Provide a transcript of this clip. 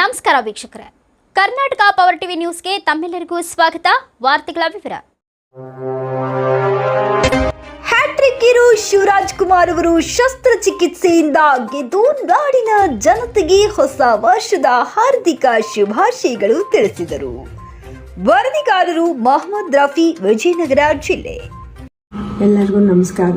ನಮಸ್ಕಾರ ವೀಕ್ಷಕರೇ. Karnataka power TV ನ್ಯೂಸ್ಗೆ ತಮ್ಮೆಲ್ಲರಿಗೂ ಸ್ವಾಗತ. ವಾರ್ತೆಗಳ ವಿವರ. ಹ್ಯಾಟ್ರಿಕ್ ಇರು ಶಿವರಾಜ್ ಕುಮಾರ್ ಅವರು ಶಸ್ತ್ರಚಿಕಿತ್ಸೆಯಿಂದ ಗೆದ್ದು ನಾಡಿನ ಜನತೆಗೆ ಹೊಸ ವರ್ಷದ ಹಾರ್ದಿಕ ಶುಭಾಶಯಗಳು ತಿಳಿಸಿದರು. ವರದಿಗಾರರು ಮೊಹಮ್ಮದ್ ರಫಿ ವಿಜಯನಗರ ಜಿಲ್ಲೆ. ಎಲ್ಲರಿಗೂ ನಮಸ್ಕಾರ.